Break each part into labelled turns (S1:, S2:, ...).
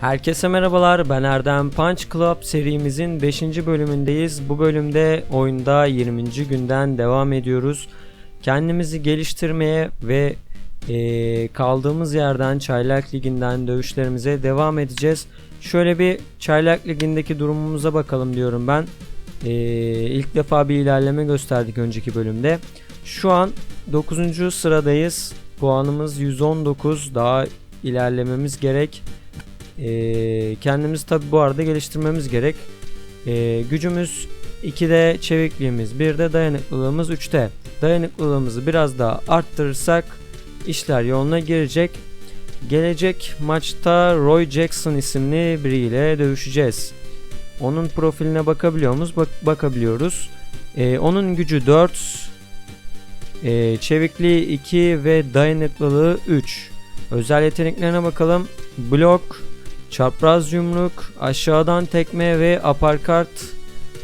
S1: Herkese merhabalar ben Erdem Punch Club serimizin 5. bölümündeyiz. Bu bölümde oyunda 20. günden devam ediyoruz. Kendimizi geliştirmeye ve eee, kaldığımız yerden Çaylak Ligi'nden dövüşlerimize devam edeceğiz. Şöyle bir Çaylak Ligi'ndeki durumumuza bakalım diyorum ben. Eee ilk defa bir ilerleme gösterdik önceki bölümde. Şu an 9. sıradayız. Puanımız 119. Daha ilerlememiz gerek. Ee, kendimizi tabi bu arada geliştirmemiz gerek. Ee, gücümüz 2'de çevikliğimiz 1'de dayanıklılığımız 3'te. Dayanıklılığımızı biraz daha arttırırsak işler yoluna girecek. Gelecek maçta Roy Jackson isimli biriyle dövüşeceğiz. Onun profiline bakabiliyor muyuz? Bak bakabiliyoruz. Ee, onun gücü 4, ee, çevikliği 2 ve dayanıklılığı 3. Özel yeteneklerine bakalım. Blok, çapraz yumruk, aşağıdan tekme ve aparkat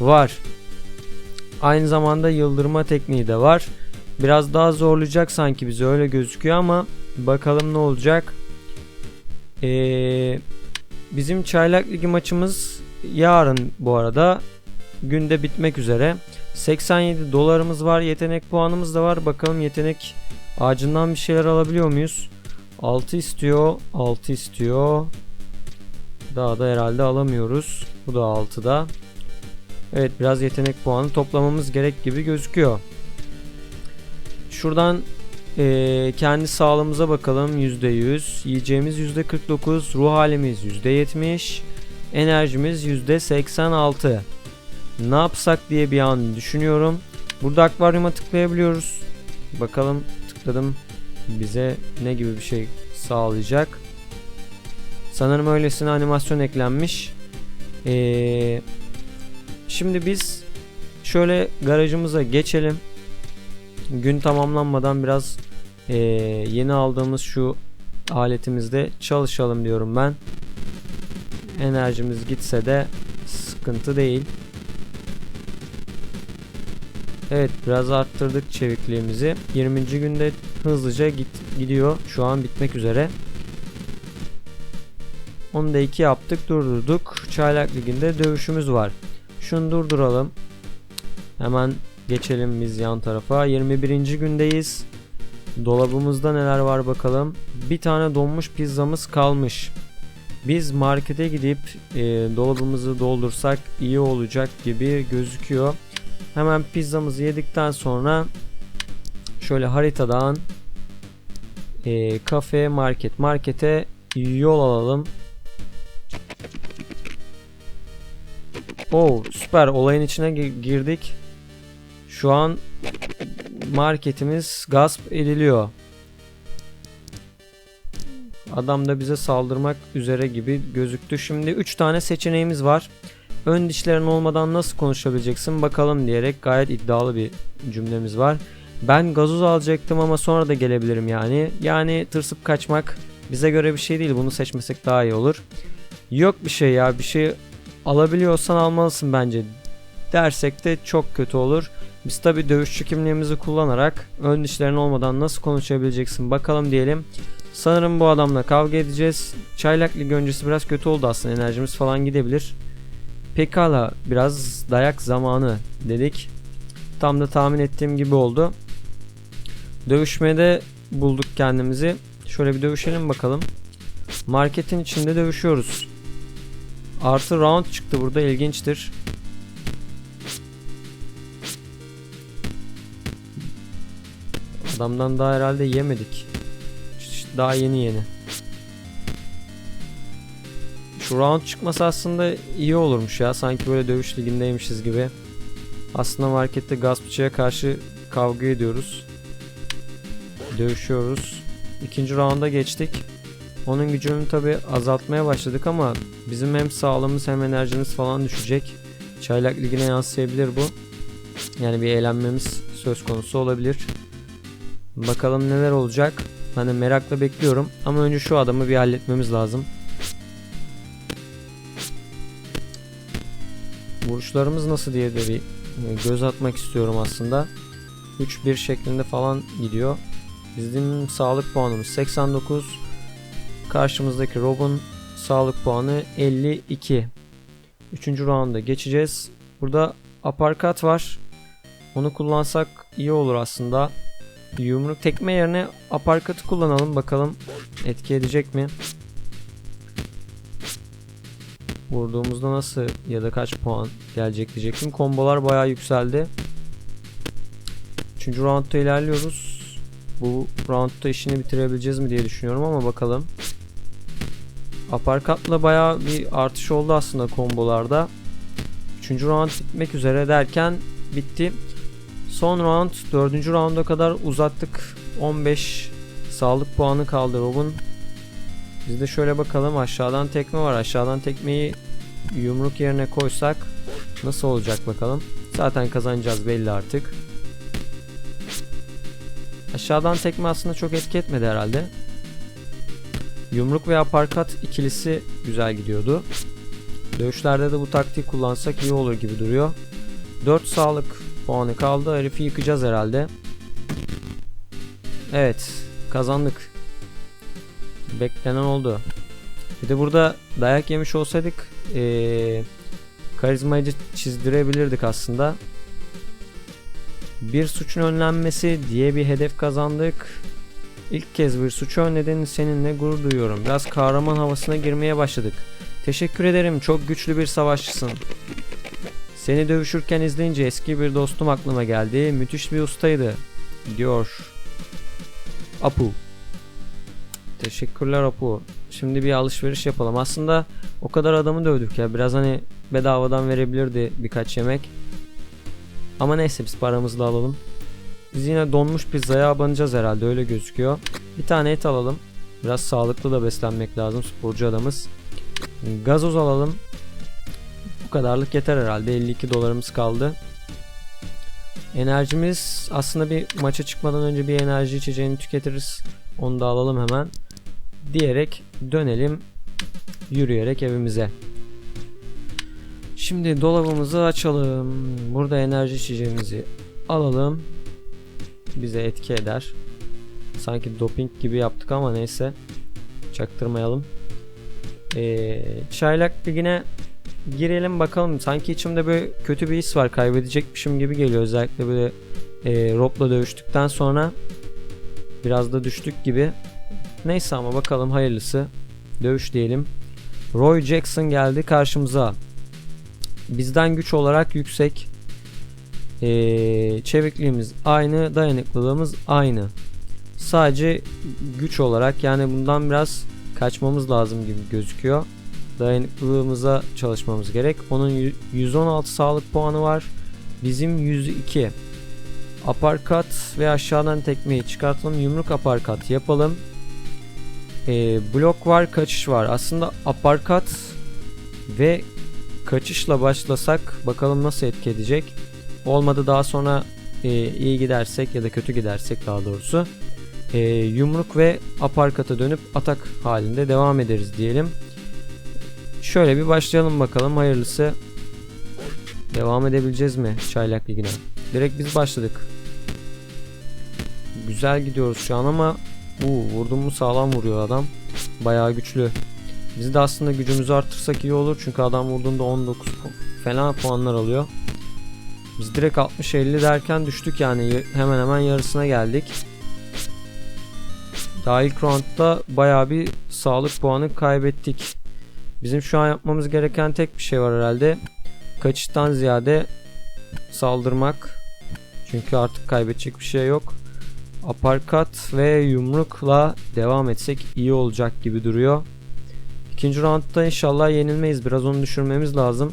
S1: var. Aynı zamanda yıldırma tekniği de var. Biraz daha zorlayacak sanki bize öyle gözüküyor ama bakalım ne olacak. Ee, bizim Çaylak Ligi maçımız yarın bu arada günde bitmek üzere. 87 dolarımız var. Yetenek puanımız da var. Bakalım yetenek ağacından bir şeyler alabiliyor muyuz? 6 istiyor. 6 istiyor. Daha da herhalde alamıyoruz. Bu da 6'da. Evet biraz yetenek puanı toplamamız gerek gibi gözüküyor. Şuradan eee, kendi sağlığımıza bakalım. %100. Yiyeceğimiz %49. Ruh halimiz %70. Enerjimiz %86. Ne yapsak diye bir an düşünüyorum. Burada akvaryuma tıklayabiliyoruz. Bakalım tıkladım. Bize ne gibi bir şey sağlayacak. Sanırım öylesine animasyon eklenmiş. Ee, şimdi biz şöyle garajımıza geçelim. Gün tamamlanmadan biraz ee, yeni aldığımız şu aletimizde çalışalım diyorum ben. Enerjimiz gitse de sıkıntı değil. Evet biraz arttırdık çevikliğimizi. 20. günde hızlıca git gidiyor. Şu an bitmek üzere. Onu da 2 yaptık durdurduk. Çaylak Ligi'nde dövüşümüz var. Şunu durduralım. Hemen geçelim biz yan tarafa. 21. gündeyiz. Dolabımızda neler var bakalım. Bir tane donmuş pizzamız kalmış. Biz markete gidip e, dolabımızı doldursak iyi olacak gibi gözüküyor. Hemen pizzamızı yedikten sonra şöyle haritadan e, kafe market markete yol alalım. Oo süper olayın içine gi- girdik. Şu an marketimiz gasp ediliyor. Adam da bize saldırmak üzere gibi gözüktü. Şimdi 3 tane seçeneğimiz var. Ön dişlerin olmadan nasıl konuşabileceksin bakalım diyerek gayet iddialı bir cümlemiz var. Ben gazoz alacaktım ama sonra da gelebilirim yani. Yani tırsıp kaçmak bize göre bir şey değil. Bunu seçmesek daha iyi olur. Yok bir şey ya bir şey alabiliyorsan almalısın bence dersek de çok kötü olur. Biz tabi dövüşçü kimliğimizi kullanarak ön dişlerin olmadan nasıl konuşabileceksin bakalım diyelim. Sanırım bu adamla kavga edeceğiz. Çaylak Ligi öncesi biraz kötü oldu aslında enerjimiz falan gidebilir. Pekala biraz dayak zamanı dedik. Tam da tahmin ettiğim gibi oldu. Dövüşmede bulduk kendimizi. Şöyle bir dövüşelim bakalım. Marketin içinde dövüşüyoruz. Artı round çıktı burada ilginçtir. Adamdan daha herhalde yemedik. Daha yeni yeni. Şu round çıkması aslında iyi olurmuş ya. Sanki böyle dövüş ligindeymişiz gibi. Aslında markette gaspçıya karşı kavga ediyoruz. Dövüşüyoruz. İkinci rounda geçtik. Onun gücünü tabi azaltmaya başladık ama bizim hem sağlığımız hem enerjimiz falan düşecek. Çaylak ligine yansıyabilir bu. Yani bir eğlenmemiz söz konusu olabilir. Bakalım neler olacak. Ben de merakla bekliyorum. Ama önce şu adamı bir halletmemiz lazım. Vuruşlarımız nasıl diye de bir e, göz atmak istiyorum aslında. 3-1 şeklinde falan gidiyor. Bizim sağlık puanımız 89. Karşımızdaki Rob'un sağlık puanı 52. Üçüncü rounda geçeceğiz. Burada aparkat var. Onu kullansak iyi olur aslında. Yumruk tekme yerine aparkatı kullanalım bakalım etki edecek mi? Vurduğumuzda nasıl ya da kaç puan gelecek diyecektim. Kombolar bayağı yükseldi. Üçüncü roundda ilerliyoruz. Bu roundda işini bitirebileceğiz mi diye düşünüyorum ama bakalım. Aparkatla bayağı bir artış oldu aslında kombolarda. Üçüncü round bitmek üzere derken bitti. Son round dördüncü rounda kadar uzattık. 15 sağlık puanı kaldı Rob'un. Biz de şöyle bakalım aşağıdan tekme var. Aşağıdan tekmeyi yumruk yerine koysak nasıl olacak bakalım. Zaten kazanacağız belli artık. Aşağıdan tekme aslında çok etki etmedi herhalde. Yumruk veya parkat ikilisi güzel gidiyordu. Dövüşlerde de bu taktiği kullansak iyi olur gibi duruyor. 4 sağlık puanı kaldı. Herifi yıkacağız herhalde. Evet. Kazandık. Beklenen oldu. Bir de burada dayak yemiş olsaydık ee, karizmayı çizdirebilirdik aslında. Bir suçun önlenmesi diye bir hedef kazandık. İlk kez bir suçu önledin seninle gurur duyuyorum. Biraz kahraman havasına girmeye başladık. Teşekkür ederim çok güçlü bir savaşçısın. Seni dövüşürken izleyince eski bir dostum aklıma geldi. Müthiş bir ustaydı. Diyor. Apu. Teşekkürler Apu. Şimdi bir alışveriş yapalım. Aslında o kadar adamı dövdük ya. Biraz hani bedavadan verebilirdi birkaç yemek. Ama neyse biz paramızı da alalım. Biz yine donmuş pizzaya abanacağız herhalde öyle gözüküyor. Bir tane et alalım. Biraz sağlıklı da beslenmek lazım sporcu adamız. Gazoz alalım. Bu kadarlık yeter herhalde 52 dolarımız kaldı. Enerjimiz aslında bir maça çıkmadan önce bir enerji içeceğini tüketiriz. Onu da alalım hemen. Diyerek dönelim yürüyerek evimize. Şimdi dolabımızı açalım. Burada enerji içeceğimizi alalım. Bize etki eder. Sanki doping gibi yaptık ama neyse. Çaktırmayalım. Ee, çaylak ligine girelim bakalım. Sanki içimde böyle kötü bir his var. Kaybedecekmişim gibi geliyor. Özellikle böyle e, Rob'la dövüştükten sonra biraz da düştük gibi. Neyse ama bakalım hayırlısı. Dövüş diyelim. Roy Jackson geldi karşımıza. Bizden güç olarak yüksek. Ee, çevikliğimiz aynı, dayanıklılığımız aynı. Sadece güç olarak yani bundan biraz kaçmamız lazım gibi gözüküyor. Dayanıklılığımıza çalışmamız gerek. Onun 116 sağlık puanı var. Bizim 102. Aparkat ve aşağıdan tekmeyi çıkartalım. Yumruk aparkat yapalım. Ee, blok var, kaçış var. Aslında aparkat ve kaçışla başlasak bakalım nasıl etki edecek. Olmadı daha sonra e, iyi gidersek ya da kötü gidersek daha doğrusu e, yumruk ve aparkata dönüp atak halinde devam ederiz diyelim. Şöyle bir başlayalım bakalım hayırlısı. Devam edebileceğiz mi çaylak ligine? Direkt biz başladık. Güzel gidiyoruz şu an ama Uu, vurdum mu sağlam vuruyor adam. Bayağı güçlü. Biz de aslında gücümüzü arttırsak iyi olur. Çünkü adam vurduğunda 19 falan puanlar alıyor. Biz direkt 60-50 derken düştük yani. Hemen hemen yarısına geldik. Daha ilk roundda bayağı bir sağlık puanı kaybettik. Bizim şu an yapmamız gereken tek bir şey var herhalde. Kaçıştan ziyade saldırmak. Çünkü artık kaybedecek bir şey yok. Aparkat ve yumrukla devam etsek iyi olacak gibi duruyor. İkinci roundda inşallah yenilmeyiz. Biraz onu düşürmemiz lazım.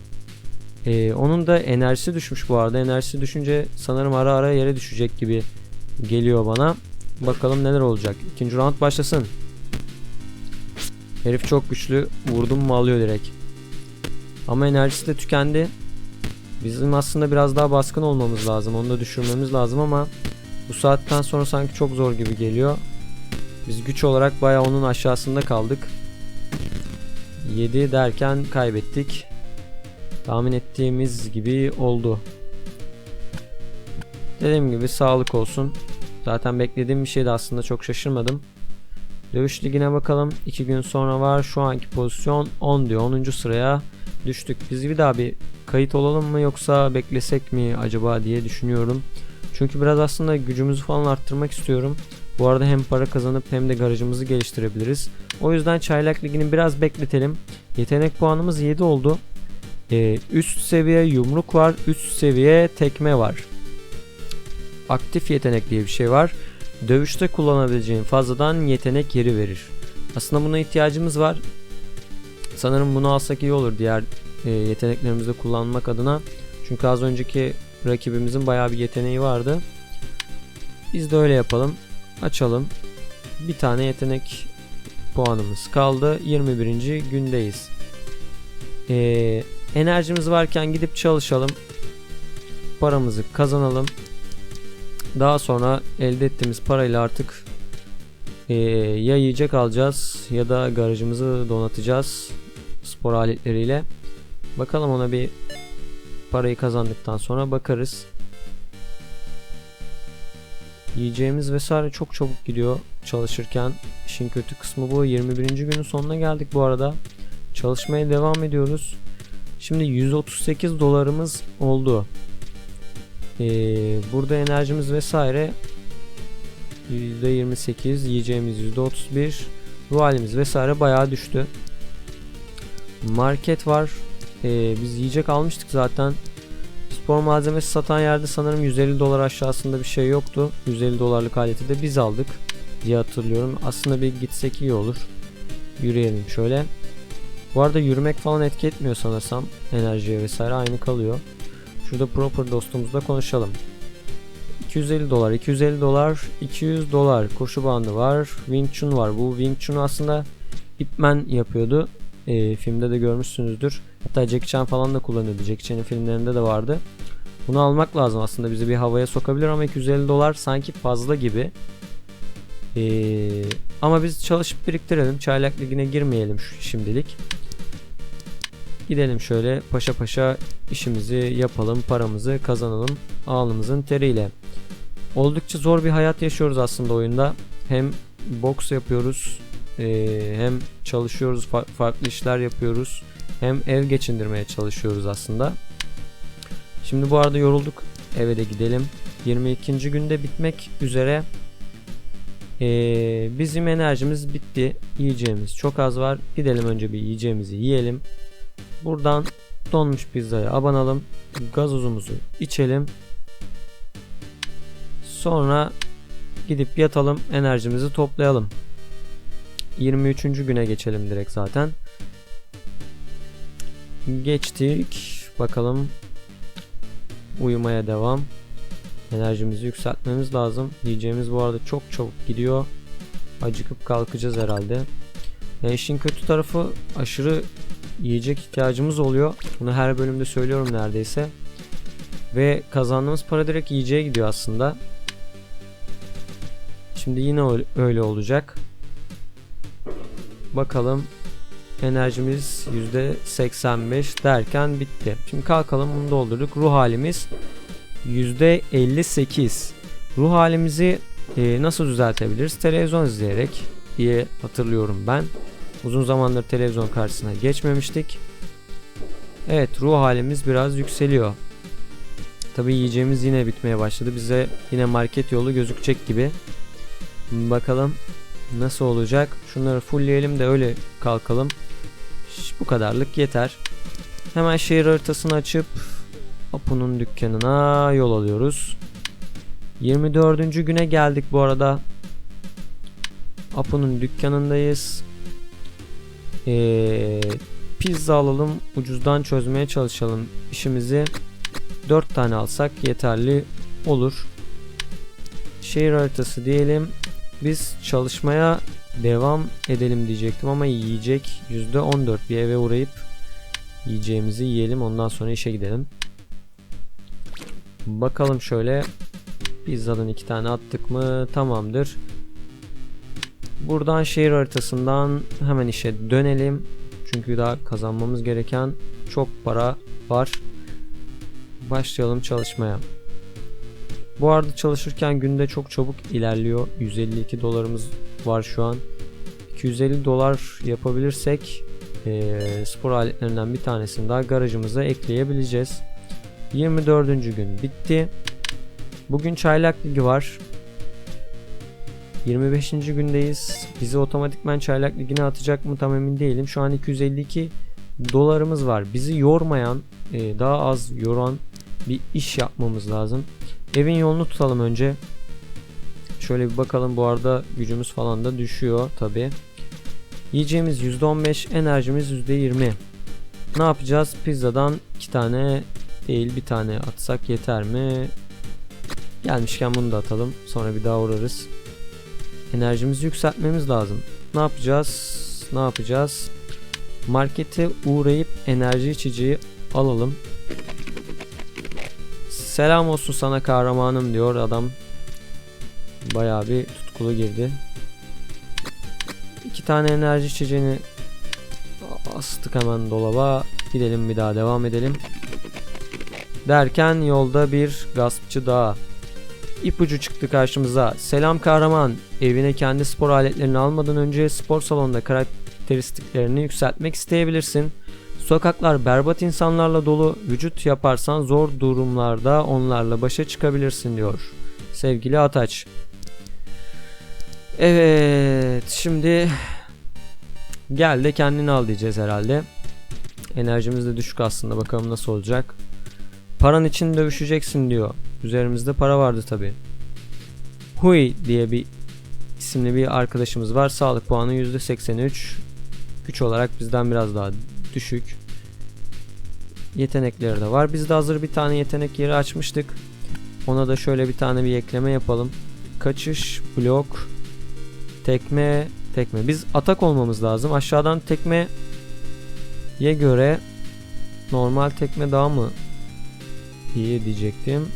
S1: Ee, onun da enerjisi düşmüş bu arada. Enerjisi düşünce sanırım ara ara yere düşecek gibi geliyor bana. Bakalım neler olacak. İkinci round başlasın. Herif çok güçlü. Vurdum mu alıyor direkt. Ama enerjisi de tükendi. Bizim aslında biraz daha baskın olmamız lazım. Onu da düşürmemiz lazım ama bu saatten sonra sanki çok zor gibi geliyor. Biz güç olarak baya onun aşağısında kaldık. 7 derken kaybettik. Tahmin ettiğimiz gibi oldu. Dediğim gibi sağlık olsun. Zaten beklediğim bir şeydi aslında çok şaşırmadım. Dövüş ligine bakalım. 2 gün sonra var. Şu anki pozisyon 10 diyor. 10. sıraya düştük. Biz bir daha bir kayıt olalım mı yoksa beklesek mi acaba diye düşünüyorum. Çünkü biraz aslında gücümüzü falan arttırmak istiyorum. Bu arada hem para kazanıp hem de garajımızı geliştirebiliriz. O yüzden Çaylak Ligi'ni biraz bekletelim. Yetenek puanımız 7 oldu. Ee, üst seviye yumruk var. Üst seviye tekme var. Aktif yetenek diye bir şey var. Dövüşte kullanabileceğin fazladan yetenek yeri verir. Aslında buna ihtiyacımız var. Sanırım bunu alsak iyi olur diğer e, yeteneklerimizi kullanmak adına. Çünkü az önceki rakibimizin bayağı bir yeteneği vardı. Biz de öyle yapalım. Açalım. Bir tane yetenek puanımız kaldı. 21. gündeyiz. Ee, enerjimiz varken gidip çalışalım. Paramızı kazanalım. Daha sonra elde ettiğimiz parayla artık ee, ya yiyecek alacağız ya da garajımızı donatacağız spor aletleriyle. Bakalım ona bir parayı kazandıktan sonra bakarız. Yiyeceğimiz vesaire çok çabuk gidiyor çalışırken. İşin kötü kısmı bu. 21. günün sonuna geldik bu arada. Çalışmaya devam ediyoruz. Şimdi 138 dolarımız oldu. Ee, burada enerjimiz vesaire %28, yiyeceğimiz %31, ruh halimiz vesaire bayağı düştü. Market var. Ee, biz yiyecek almıştık zaten. Spor malzemesi satan yerde sanırım 150 dolar aşağısında bir şey yoktu. 150 dolarlık aleti de biz aldık diye hatırlıyorum. Aslında bir gitsek iyi olur. Yürüyelim şöyle. Bu arada yürümek falan etki etmiyor sanırsam. Enerjiye vesaire aynı kalıyor. Şurada proper dostumuzla konuşalım. 250 dolar, 250 dolar, 200 dolar kurşu bandı var. Wing Chun var. Bu Wing Chun'u aslında Ip Man yapıyordu. E, filmde de görmüşsünüzdür. Hatta Jackie Chan falan da kullanıyordu. Jackie Chan'ın filmlerinde de vardı. Bunu almak lazım aslında bizi bir havaya sokabilir ama 250 dolar sanki fazla gibi. Ee, ama biz çalışıp biriktirelim. Çaylak Ligi'ne girmeyelim şimdilik. Gidelim şöyle paşa paşa işimizi yapalım, paramızı kazanalım alnımızın teriyle. Oldukça zor bir hayat yaşıyoruz aslında oyunda. Hem boks yapıyoruz, ee, hem çalışıyoruz, fa- farklı işler yapıyoruz. Hem ev geçindirmeye çalışıyoruz aslında. Şimdi bu arada yorulduk. Eve de gidelim. 22. günde bitmek üzere. Ee, bizim enerjimiz bitti. Yiyeceğimiz çok az var. Gidelim önce bir yiyeceğimizi yiyelim. Buradan donmuş pizzaya abanalım. Gazozumuzu içelim. Sonra gidip yatalım. Enerjimizi toplayalım. 23. güne geçelim direkt zaten. Geçtik. Bakalım. Uyumaya devam. Enerjimizi yükseltmemiz lazım. Yiyeceğimiz bu arada çok çabuk gidiyor. Acıkıp kalkacağız herhalde. Yani işin kötü tarafı aşırı yiyecek ihtiyacımız oluyor. Bunu her bölümde söylüyorum neredeyse. Ve kazandığımız para direkt yiyeceğe gidiyor aslında. Şimdi yine öyle olacak. Bakalım enerjimiz %85 derken bitti. Şimdi kalkalım bunu doldurduk. Ruh halimiz %58. Ruh halimizi e, nasıl düzeltebiliriz? Televizyon izleyerek diye hatırlıyorum ben. Uzun zamandır televizyon karşısına geçmemiştik. Evet ruh halimiz biraz yükseliyor. Tabi yiyeceğimiz yine bitmeye başladı. Bize yine market yolu gözükecek gibi. Bakalım nasıl olacak. Şunları fullleyelim de öyle kalkalım. Bu kadarlık yeter. Hemen şehir haritasını açıp Apu'nun dükkanına yol alıyoruz. 24. güne geldik bu arada. Apu'nun dükkanındayız. Ee, pizza alalım. Ucuzdan çözmeye çalışalım işimizi. 4 tane alsak yeterli olur. Şehir haritası diyelim. Biz çalışmaya devam edelim diyecektim ama yiyecek %14 bir eve uğrayıp yiyeceğimizi yiyelim ondan sonra işe gidelim. Bakalım şöyle pizzadan iki tane attık mı tamamdır. Buradan şehir haritasından hemen işe dönelim. Çünkü daha kazanmamız gereken çok para var. Başlayalım çalışmaya. Bu arada çalışırken günde çok çabuk ilerliyor. 152 dolarımız var şu an. 250 dolar yapabilirsek eee, spor aletlerinden bir tanesini daha garajımıza ekleyebileceğiz. 24. gün bitti. Bugün çaylak ligi var. 25. gündeyiz. Bizi otomatikman çaylak ligine atacak mı tam emin değilim. Şu an 252 dolarımız var. Bizi yormayan, e, daha az yoran bir iş yapmamız lazım. Evin yolunu tutalım önce. Şöyle bir bakalım bu arada gücümüz falan da düşüyor tabi. Yiyeceğimiz %15, enerjimiz %20. Ne yapacağız? Pizzadan iki tane değil bir tane atsak yeter mi? Gelmişken bunu da atalım. Sonra bir daha uğrarız. Enerjimizi yükseltmemiz lazım. Ne yapacağız? Ne yapacağız? Markete uğrayıp enerji içeceği alalım. Selam olsun sana kahramanım diyor adam. Bayağı bir tutkulu girdi. İki tane enerji içeceğini astık hemen dolaba. Gidelim bir daha devam edelim. Derken yolda bir gaspçı daha. İpucu çıktı karşımıza. Selam kahraman. Evine kendi spor aletlerini almadan önce spor salonunda karakteristiklerini yükseltmek isteyebilirsin. Sokaklar berbat insanlarla dolu. Vücut yaparsan zor durumlarda onlarla başa çıkabilirsin diyor. Sevgili Ataç. Evet şimdi gel de kendini al diyeceğiz herhalde. Enerjimiz de düşük aslında bakalım nasıl olacak. Paran için dövüşeceksin diyor. Üzerimizde para vardı tabi. Hui diye bir isimli bir arkadaşımız var. Sağlık puanı %83. Güç olarak bizden biraz daha düşük. Yetenekleri de var. Biz de hazır bir tane yetenek yeri açmıştık. Ona da şöyle bir tane bir ekleme yapalım. Kaçış, blok, tekme, tekme. Biz atak olmamız lazım. Aşağıdan tekmeye göre normal tekme daha mı iyi diyecektim.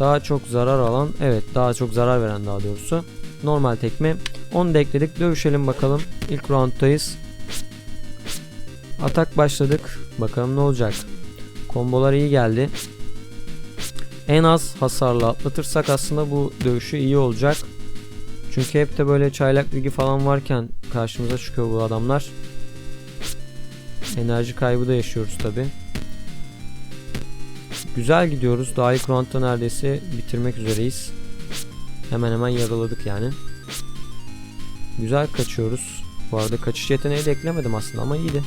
S1: Daha çok zarar alan, evet daha çok zarar veren daha doğrusu. Normal tekme. Onu da ekledik. Dövüşelim bakalım. İlk rounddayız. Atak başladık. Bakalım ne olacak. Kombolar iyi geldi. En az hasarla atlatırsak aslında bu dövüşü iyi olacak. Çünkü hep de böyle çaylak ligi falan varken karşımıza çıkıyor bu adamlar. Enerji kaybı da yaşıyoruz tabi. Güzel gidiyoruz. Daha ilk roundda neredeyse bitirmek üzereyiz. Hemen hemen yaraladık yani. Güzel kaçıyoruz. Bu arada kaçış yeteneği de eklemedim aslında ama iyiydi.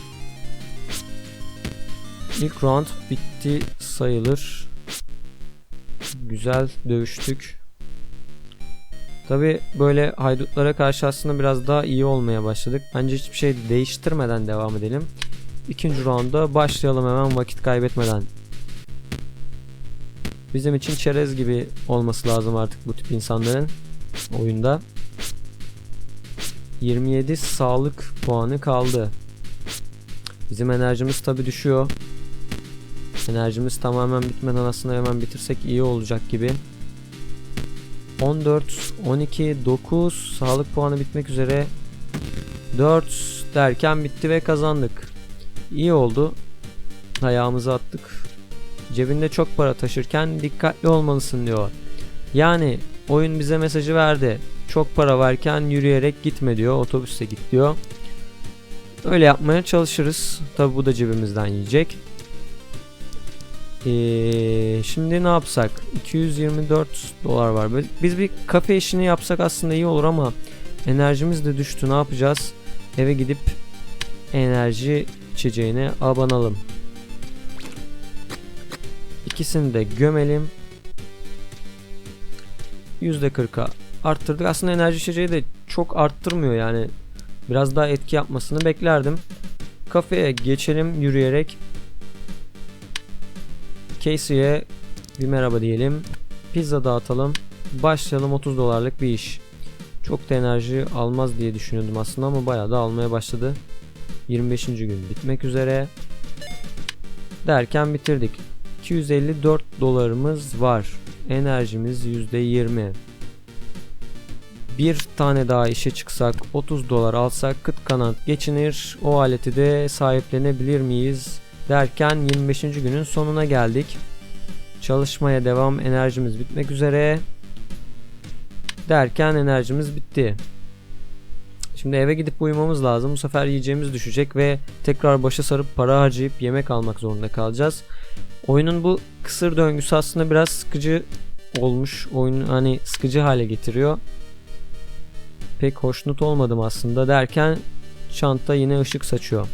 S1: İlk round bitti sayılır. Güzel dövüştük. Tabi böyle haydutlara karşı aslında biraz daha iyi olmaya başladık. Bence hiçbir şey değiştirmeden devam edelim. İkinci rounda başlayalım hemen vakit kaybetmeden. Bizim için çerez gibi olması lazım artık bu tip insanların oyunda. 27 sağlık puanı kaldı. Bizim enerjimiz tabi düşüyor. Enerjimiz tamamen bitmeden aslında hemen bitirsek iyi olacak gibi. 14, 12, 9 sağlık puanı bitmek üzere. 4 derken bitti ve kazandık. İyi oldu. Ayağımızı attık. Cebinde çok para taşırken dikkatli olmalısın diyor. Yani oyun bize mesajı verdi. Çok para varken yürüyerek gitme diyor. Otobüste git diyor. Öyle yapmaya çalışırız. Tabi bu da cebimizden yiyecek. Ee, şimdi ne yapsak? 224 dolar var. Biz bir kafe işini yapsak aslında iyi olur ama enerjimiz de düştü. Ne yapacağız? Eve gidip enerji içeceğine abanalım. İkisini de gömelim. %40'a arttırdık. Aslında enerji içeceği de çok arttırmıyor yani. Biraz daha etki yapmasını beklerdim. Kafeye geçelim yürüyerek. Casey'e bir merhaba diyelim. Pizza dağıtalım. Başlayalım 30 dolarlık bir iş. Çok da enerji almaz diye düşünüyordum aslında ama bayağı da almaya başladı. 25. gün bitmek üzere. Derken bitirdik. 254 dolarımız var. Enerjimiz %20. Bir tane daha işe çıksak 30 dolar alsak kıt kanat geçinir. O aleti de sahiplenebilir miyiz? Derken 25. günün sonuna geldik. Çalışmaya devam enerjimiz bitmek üzere. Derken enerjimiz bitti. Şimdi eve gidip uyumamız lazım. Bu sefer yiyeceğimiz düşecek ve tekrar başa sarıp para harcayıp yemek almak zorunda kalacağız. Oyunun bu kısır döngüsü aslında biraz sıkıcı olmuş. Oyunu hani sıkıcı hale getiriyor. Pek hoşnut olmadım aslında derken çanta yine ışık saçıyor.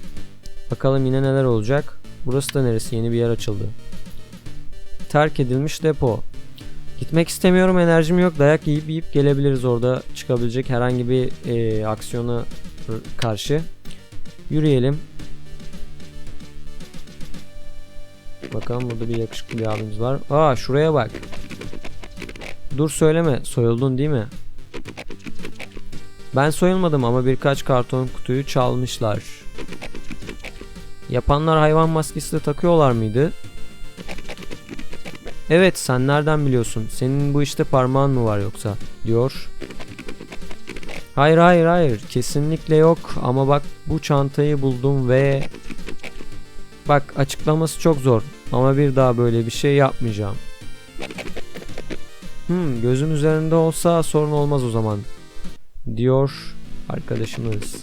S1: Bakalım yine neler olacak. Burası da neresi? Yeni bir yer açıldı. Terk edilmiş depo. Gitmek istemiyorum enerjim yok. Dayak yiyip yiyip gelebiliriz orada çıkabilecek herhangi bir e, aksiyona karşı. Yürüyelim. Bakalım burada bir yakışıklı bir abimiz var. Aa şuraya bak. Dur söyleme. Soyuldun değil mi? Ben soyulmadım ama birkaç karton kutuyu çalmışlar. Yapanlar hayvan maskesi de takıyorlar mıydı? Evet sen nereden biliyorsun? Senin bu işte parmağın mı var yoksa? Diyor. Hayır hayır hayır kesinlikle yok ama bak bu çantayı buldum ve bak açıklaması çok zor ama bir daha böyle bir şey yapmayacağım. Hmm gözün üzerinde olsa sorun olmaz o zaman diyor arkadaşımız.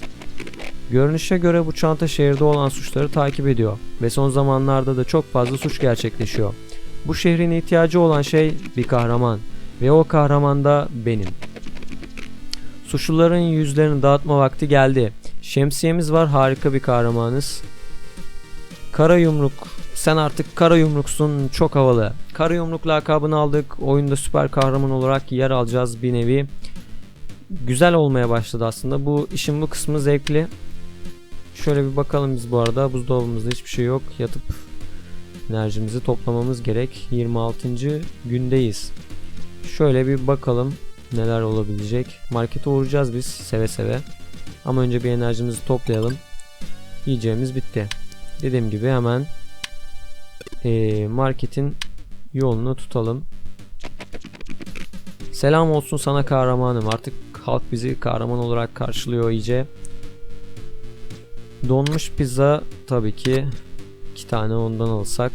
S1: Görünüşe göre bu çanta şehirde olan suçları takip ediyor ve son zamanlarda da çok fazla suç gerçekleşiyor. Bu şehrin ihtiyacı olan şey bir kahraman ve o kahraman da benim. Suçluların yüzlerini dağıtma vakti geldi. Şemsiyemiz var harika bir kahramanız. Kara yumruk sen artık kara yumruksun çok havalı. Kara yumruk lakabını aldık. Oyunda süper kahraman olarak yer alacağız bir nevi. Güzel olmaya başladı aslında. Bu işin bu kısmı zevkli. Şöyle bir bakalım biz bu arada. Buzdolabımızda hiçbir şey yok. Yatıp enerjimizi toplamamız gerek. 26. gündeyiz. Şöyle bir bakalım neler olabilecek. Markete uğrayacağız biz seve seve. Ama önce bir enerjimizi toplayalım. Yiyeceğimiz bitti. Dediğim gibi hemen eee, marketin yolunu tutalım. Selam olsun sana kahramanım. Artık halk bizi kahraman olarak karşılıyor iyice. Donmuş pizza tabii ki iki tane ondan alsak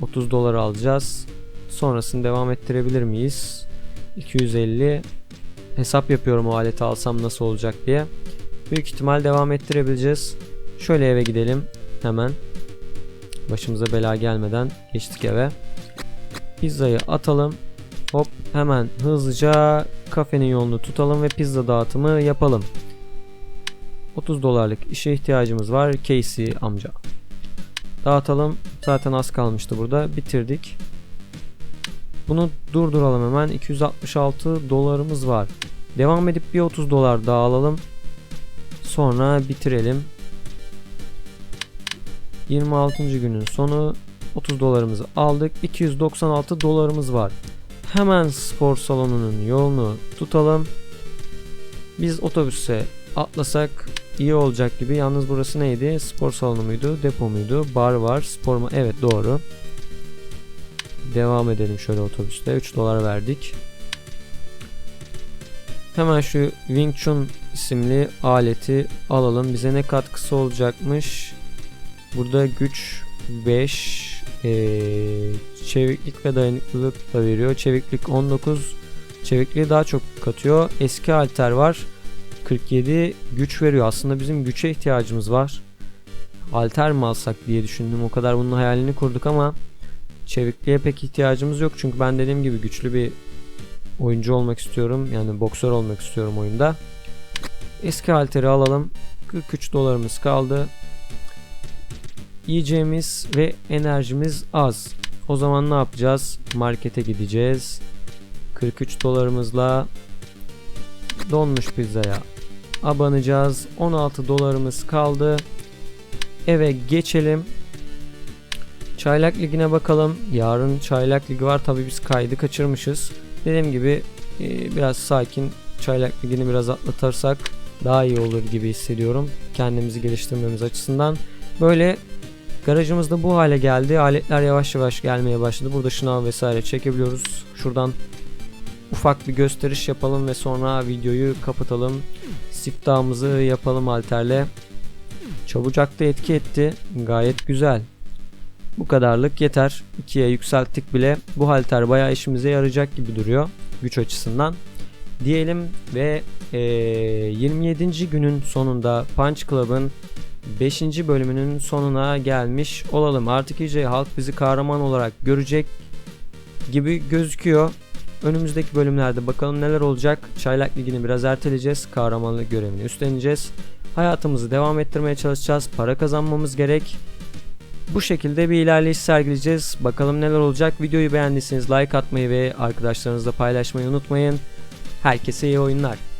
S1: 30 dolar alacağız. Sonrasını devam ettirebilir miyiz? 250 hesap yapıyorum o aleti alsam nasıl olacak diye. Büyük ihtimal devam ettirebileceğiz. Şöyle eve gidelim hemen. Başımıza bela gelmeden geçtik eve. Pizzayı atalım. Hop hemen hızlıca kafenin yolunu tutalım ve pizza dağıtımı yapalım. 30 dolarlık işe ihtiyacımız var. Casey amca. Dağıtalım. Zaten az kalmıştı burada. Bitirdik. Bunu durduralım hemen. 266 dolarımız var. Devam edip bir 30 dolar daha alalım. Sonra bitirelim. 26. günün sonu 30 dolarımızı aldık. 296 dolarımız var. Hemen spor salonunun yolunu tutalım. Biz otobüse atlasak iyi olacak gibi. Yalnız burası neydi? Spor salonu muydu? Depo muydu? Bar var. Spor mu? Evet doğru. Devam edelim şöyle otobüste. 3 dolar verdik. Hemen şu Wing Chun isimli aleti alalım. Bize ne katkısı olacakmış? Burada güç 5 ee, çeviklik ve dayanıklılık da veriyor. Çeviklik 19 çevikliği daha çok katıyor. Eski alter var. 47 güç veriyor. Aslında bizim güçe ihtiyacımız var. Alter mi alsak diye düşündüm. O kadar bunun hayalini kurduk ama çevikliğe pek ihtiyacımız yok. Çünkü ben dediğim gibi güçlü bir oyuncu olmak istiyorum. Yani boksör olmak istiyorum oyunda. Eski halteri alalım. 43 dolarımız kaldı. Yiyeceğimiz ve enerjimiz az. O zaman ne yapacağız? Markete gideceğiz. 43 dolarımızla donmuş pizzaya abanacağız. 16 dolarımız kaldı. Eve geçelim. Çaylak Ligi'ne bakalım. Yarın Çaylak Ligi var. Tabii biz kaydı kaçırmışız. Dediğim gibi e, biraz sakin Çaylak Ligi'ni biraz atlatırsak daha iyi olur gibi hissediyorum. Kendimizi geliştirmemiz açısından. Böyle garajımız da bu hale geldi. Aletler yavaş yavaş gelmeye başladı. Burada şınav vesaire çekebiliyoruz. Şuradan ufak bir gösteriş yapalım ve sonra videoyu kapatalım. Siftahımızı yapalım alterle. Çabucak da etki etti. Gayet güzel. Bu kadarlık yeter. 2'ye yükselttik bile. Bu halter bayağı işimize yarayacak gibi duruyor. Güç açısından. Diyelim ve e, 27. günün sonunda Punch Club'ın 5. bölümünün sonuna gelmiş olalım. Artık iyice halk bizi kahraman olarak görecek gibi gözüküyor. Önümüzdeki bölümlerde bakalım neler olacak. Çaylak Ligi'ni biraz erteleyeceğiz. Kahramanlık görevini üstleneceğiz. Hayatımızı devam ettirmeye çalışacağız. Para kazanmamız gerek. Bu şekilde bir ilerleyiş sergileyeceğiz. Bakalım neler olacak. Videoyu beğendiyseniz like atmayı ve arkadaşlarınızla paylaşmayı unutmayın. Herkese iyi oyunlar.